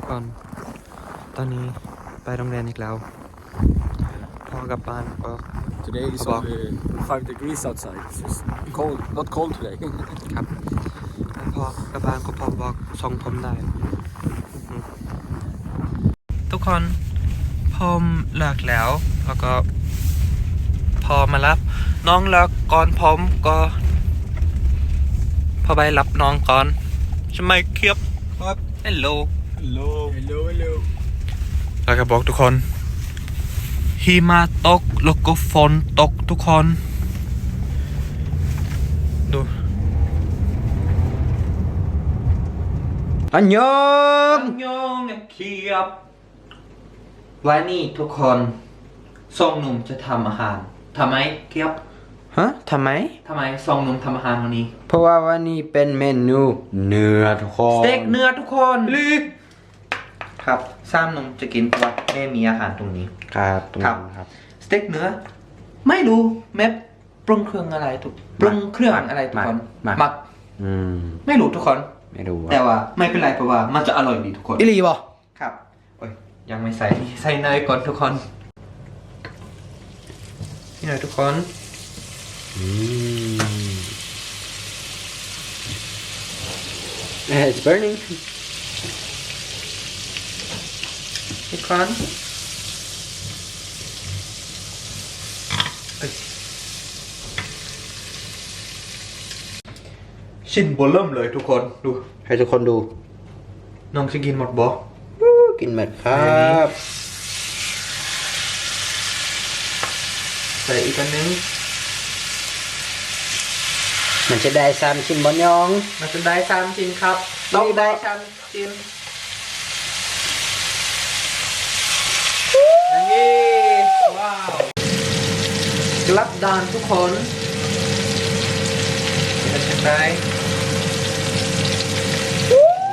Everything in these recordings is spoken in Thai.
ทุกคน ตอนนี้ไปโรงเรียนอีกแล้ว พอกลับบ้านก็ Today is About- only five degrees outside. It's just cold, not cold today. ครับพอกลับบ้านก็พอบอกทรงผมได้อืมทุกคนผมเลิกแล้ว แล้วก็พอมารับ น้องเลิกก่อนผมก็ พอไปรับน้องก่อนใช่ไหมครับครับฮัลโหล hello. Hello, hello. แล้วก็บอกทุกคนหิมะตกแล้วก็ฝนตกทุกคน ดูอันยองยองเคียบวันนี้ทุกคนทรงหนุ่มจะทำอาหารทำไมเคียบฮะทำไมทำไมทรงหนุ่มทำอาหารวันนี้ เพราะว่าวันนี้เป็นเมนูเนื้อทุกคนสเต็กเนื้อทุกคนลึก ครับสามหนุ่มจะกินเพราะว่าแม่มีอาหารตรงนี้ ครับตรงครับนั้นครับ สเต็กเนื้อ ไม่รู้แม่ปรุงเครื่องอะไรทุกปรุงเครื่องอะไรทุกคนหมัก หมัก อืม ไม่รู้ทุกคน ไม่รู้แต่ว่าไม่เป็นไรเพราะว่ามันจะอร่อยดีทุกคนอิลีบ่ครับโอ้ยยังไม่ใส่ใส่เนยก่อนทุกคนนี่หน่อยทุกคนอืม It's burning ทุกคนเอ้ยชิ้นโบเริ่มเลยทุกคนดูให้ทุกคนดู น้องจะกินหมดบ่อู้กินหมดครับใส่อีกอันนึงมันจะได้สามชิ้นบอนยอง มันจะได้สามชิ้นครับ ต้องได้สามชิ้นอย่างนี้ว้าว กลับด้านทุกคนจะเป็นไร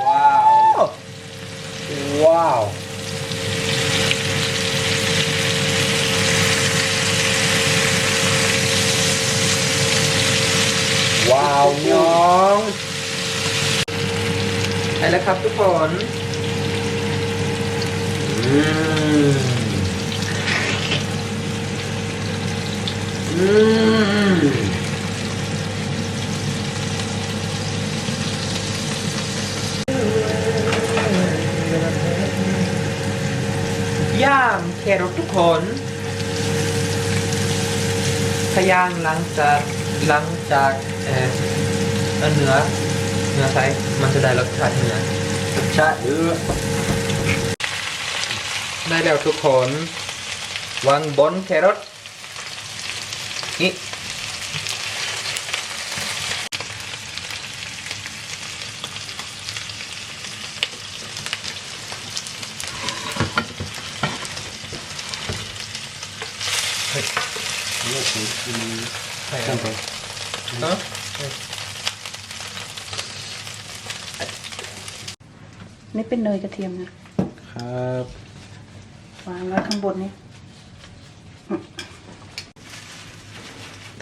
ว้าว ว้าว ว้าวยองใช่แล้วครับทุกคน อืม อืมย่างแครอททุกคนถ้าย่างหลังจากหลังจากเอ่อเนื้อเนื้อใส่มันจะได้รสชาติเนื้อรสชาติเดือได้แล้วทุกคนวางบนแครอท นี่ใส่แล้วเนาะนี่เป็นเนยกระเทียมนะครับ วางไว้ข้างบนนี้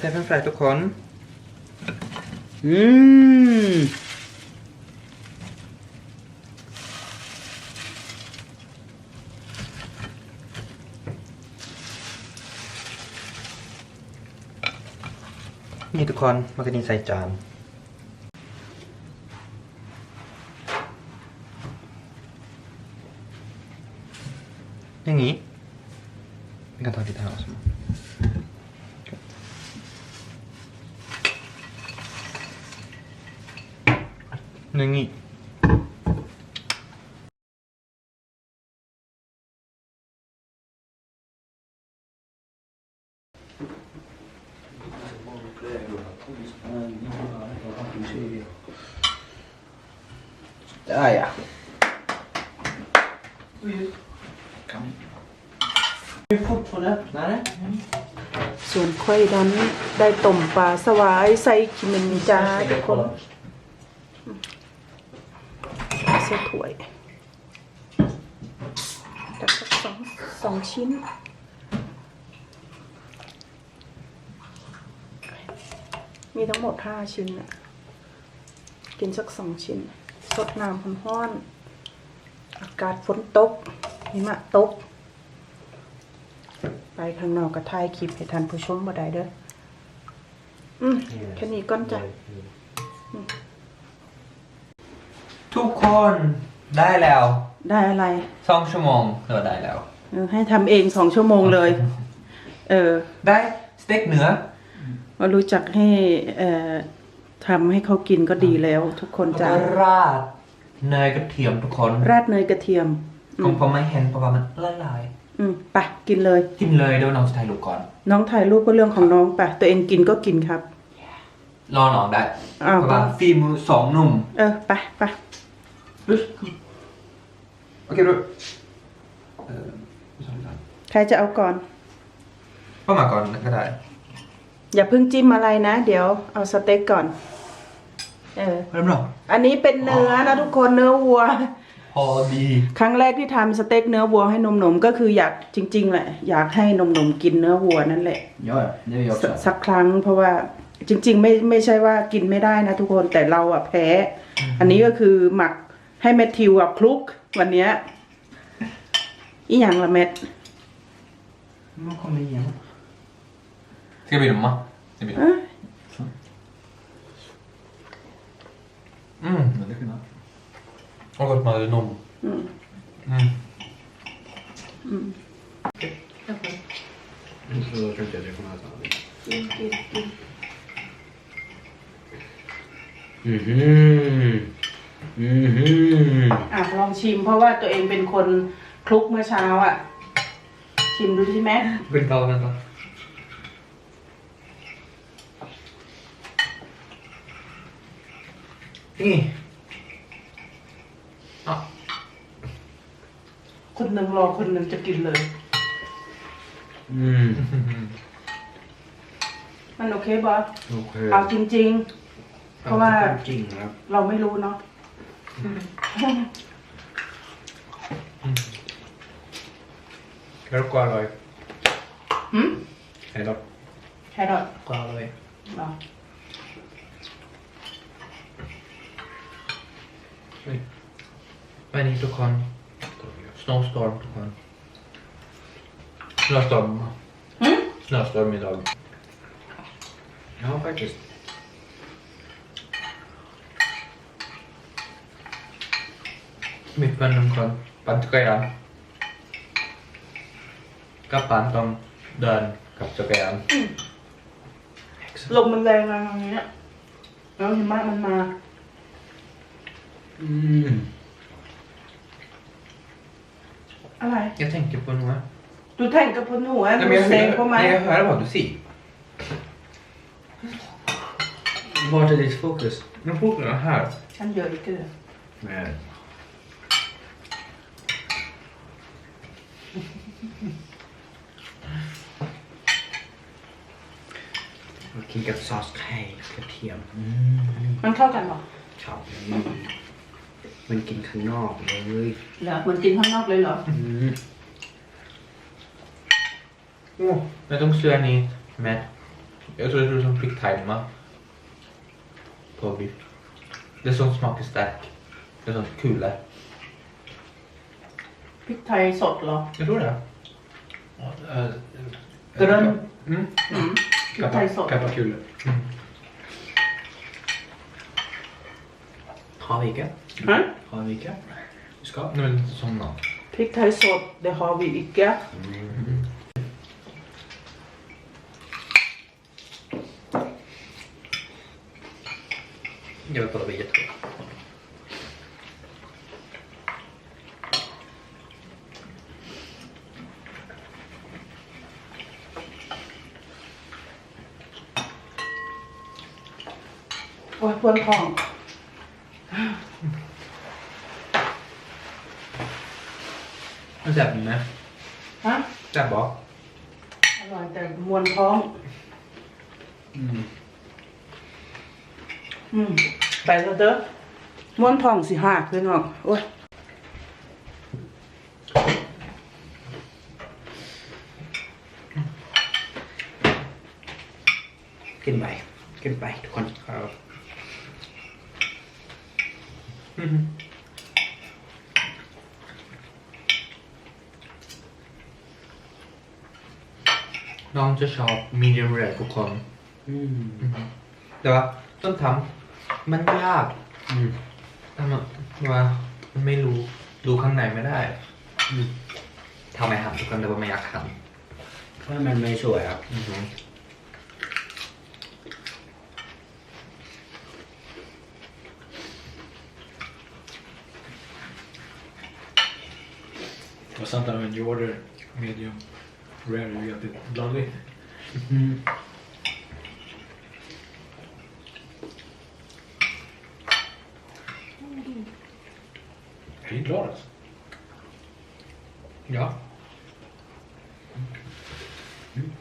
ใส่เป็นไฟรายทุกคน อืมนี่ทุกคนมันก็นี่ใส่จานอย่างนี้เป็นการทอดที่เท้าใช่ไหม อย่างนี้ได้อะส่วนค่อยนั้นได้ต้มปลาสวายใส่ขิมินจ้าทุกคน ใส่ถ้วยตักสักสองสองชิ้น มีทั้งหมดห้าชิ้นน่ะกินสักสองชิ้น สดน้ำห้อนๆากาศฝนตกหิมะตก ไปข้างนอกก็ถ่ายคลิปให้ท่านผู้ชมบ่ได้เด้ออืมแค่นี้ก่อนจ้ะ ทุกคนได้แล้วได้อะไรสองชั่วโมงเราได้แล้ว เออให้ทำเองสองชั่วโมงเลย เออได้สเต็กเนื้อว่ารู้จักให้เอ่อทำให้เขากินก็ดีแล้ว ทุกคนแล้วจ้ะก็ราดเนยกระเทียมทุกคนราดเนยกระเทียม อืผมมผมไม่เห็นเพราะว่ามันละลายอืมไปกินเลย กินเลยเดี๋ยวน้องจะถ่ายรูปก่อน น้องถ่ายรูปก็เรื่องของน้องไปตัวเองกินก็กินครับ รอน้องได้อ้าว เพราะว่าฝีมือสองหนุ่ม เออไปไป โอเคดูเออสองสามใครจะเอาก่อนเข้ามาก่อนก็ได้อย่าเพิ่งจิ้มอะไรนะ เดี๋ยวเอาสเต็กก่อน เออเริ่มหรออันนี้เป็นเนื้อนะทุกคนเนื้อวัวพอดีครั้งแรกที่ทำสเต็กเนื้อวัวให้นมหนมๆก็คืออยากจริง ๆ แหละ อยากให้นมหนมๆกินเนื้อวัวนั่นแหละ Ja, det är jag สสักครั้งเพราะว่าจริง ๆ ไม่ไม่ใช่ว่ากินไม่ได้นะทุกคนแต่เราอะแพ้ อันนี้ก็คือหมัก ให้แมทธิวอะคลุกวันเนี้ยอีหยังละแมท Man kommer igen. Ska vi dumma? Ska vi เอ้ย Mm. Det kunde. Och gott med nom. อืม Mm. Så då tror inte jag det kommer att äta. กินกินกิน Mhm. Mhm. อะลองชิมเพราะว่าตัวเองเป็นคนคลุกเมื่อเช้าอะชิมดูสิแมท Vänta, vänta. Ni. Ja. คนหนึ่งรอคนหนึ่งจะกินเลย Mm. มันโอเคบอส Okej. เอาจริง ๆ เพราะว่า King, ja. เราไม่รู้เนาะ Är du kvar då? หืม Hej då. แครอท Kvar då. เหรอ Men inte kan. Snowstorm tog han. Snöstorm. Mm? Snöstorm idag. Ja, faktiskt. Mitt på en kan pantayan. Kapan tong dan kap cakayan. ลมมันแรงอะไรอย่างเงี้ยแล้วหิมะมันมา Mm. อะไร Jag tänker på något. ดูแท่งกับพุนหัว Nej, ดู men jag, เซง på hör, mig nej, jag hör vad du säger. Vart är ditt fokus? Men fokus är här. ฉันเยอะอีกเลย Nej. Och kinkat sås, hej, กระเทียมอืมมันเข้ากันเหรอชอบอืมมันกินข้างนอกเลยเหรอเหมือนกินข้างนอกเลยเหรอ อืม Åh, men de syr ni med... Jag tror det är som fick tajma. På biff. Det är sånt smakar stark. Det är sånt kul. พริกไทยสดเหรอ Jag tror det. Grön. Mm. อืมพริกไทยสด Kappakulor. Mm. Har vi ikke? ฮะ Har vi ikke? Vi skal. Nej, men inte såna. พริกไทยสดเดฮอวีอีกแกะ Jag vill kolla på jättegott. โอ้ยปวดท้อง Men släpp med. ฮะ Släpp bak. อร่อยแต่มวนท้อง Mm. อืมไปแล้วเด้อม้วนท้องสิหักเลยเนาะโอ้ย น้องจะชอบมีเดียมแรทุกคน อืมแต่ว่าต้นทำมันยากทำว่ามันไม่รู้ดูข้างในไม่ได้ทำไมทนทุกคนแต่ว่าไม่อยากทว่าะมันไม่สวยครับ But sometimes when you order medium rare, you get it bloody. อืม Är det klart? Ja. Mm.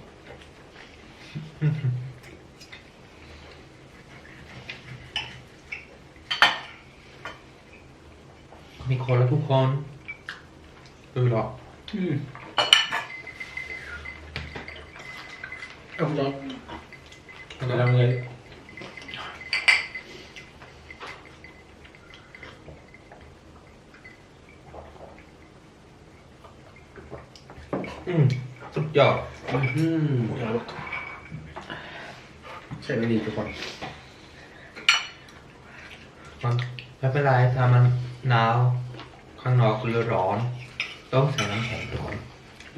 มีคนแล้วทุกคนดูหรออืม Om de... Eller om det... อืมสุดยอดอืมใช่ไม่ดีทุกคนมันไม่เป็นไรถ้ามันหนาวข้างนอกหรือร้อน ต้องใส่น้ำแข็งทุกคน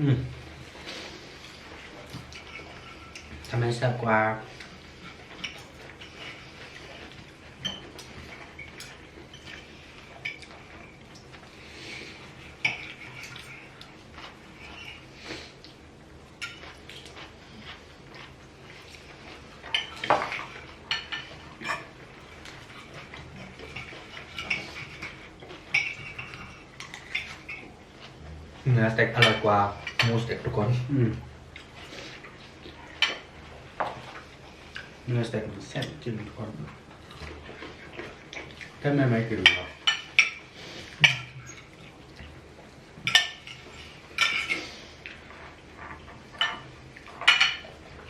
อืมทำไมแซ่บกว่า เนื้อสเต็กอร่อยกว่าหมูสเต็กทุกคน อืมเนื้อสเต็กมันแซ่บจริงทุกคนถ้าไม่ไม่กินหรอก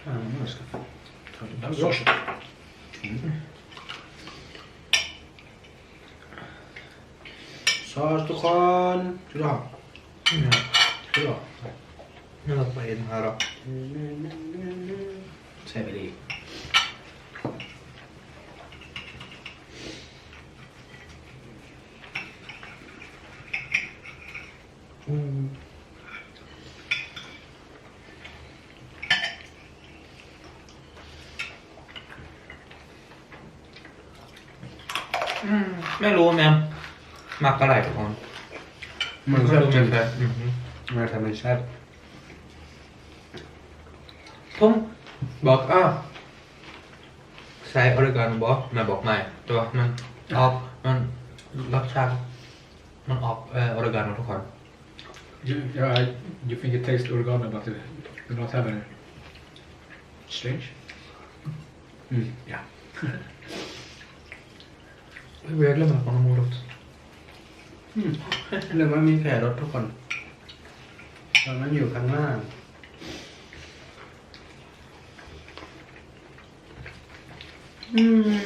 อ่า nu ska jag ta det där. Varsågod. Sås ทุกคนชุดหรอเนี่ยชุดหรอนี่เราไปเองครับใช่ไปดีอืมไม่รู้แมมมักอะไรทุกคน มันแซ่บจริงเลยอือหือมันทำมันแซ่บผมบอกอ้าวใส่ออริกาโนบอกแม่บอกไม่แตัวามันออกมันรสชาติมันออกเอ่อออริกาโนทุกคน You, yeah, I, you think it tastes oregano, but it do not have any... Strange. อืมอย่าเรี ยกเรื่อมันมีแค่รถทุกคนตอนนั้นอยู่ข้างล่างอืม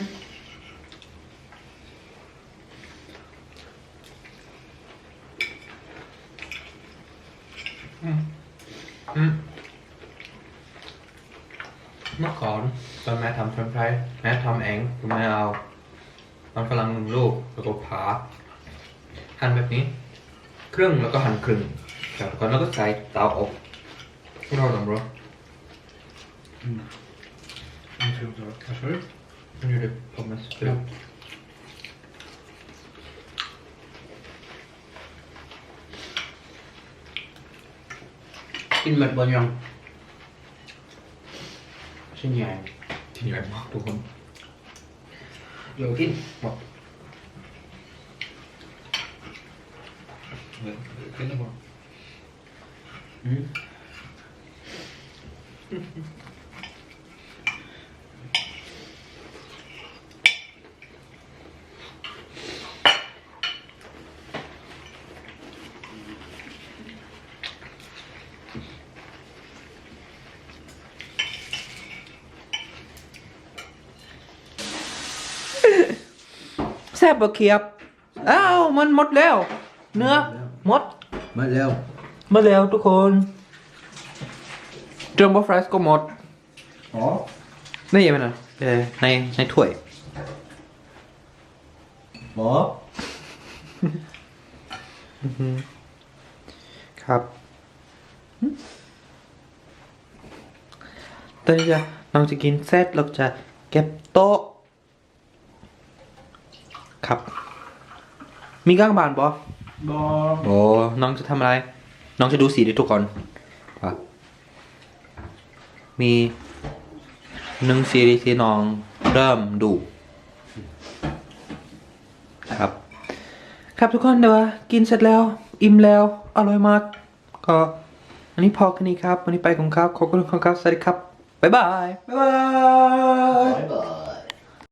เมื่อก่อนตอนแม่ทำเฟรนช์ฟรายแม่ทำเองคุณแม่เอา มันฝรั่งหนึ่งลูกแล้วก็ผา หั่นแบบนี้ ครึ่งแล้วก็หั่นครึ่งจากก่อนแล้วก็ใส่เตาอบเราดำรอ Jag tror inte det. Vad sa du? มันอยู่ในผมนะ Ja. กินหมดบนยังชิ้นใหญ่ ที่ใหญ่มา กทุกคนเดี๋ยวกิน Men, skillnad på dem. อืมแซ่บบ่เคียบ อ้าว มันหมดแล้ว เนื้อ มดมาเร็วมาแล้วทุกคน Jumbo fries ก็หมด Ja. นี่ยังไงนะเออในในถ้วย Ja. ครับตอนนี้จะน้องจะกินเสร็จเราจะเก็บโต๊ะ ครับ มีก้างบานปะ Bra. โอ้น้องจะทำอะไร น้องจะดูสีดิทุกคนว่ามีหนึ่งซีรีส์ที่น้องเริ่มดูครับ ครับทุกคนเดี๋ยวกินเสร็จแล้ว อิ่มแล้วอร่อยมาก ก็อันนี้พอแค่นี้ครับ วันนี้ไปก่อนครับ ขอบคุณครับ สวัสดีครับ บ๊ายบาย บ๊ายบาย Bye bye.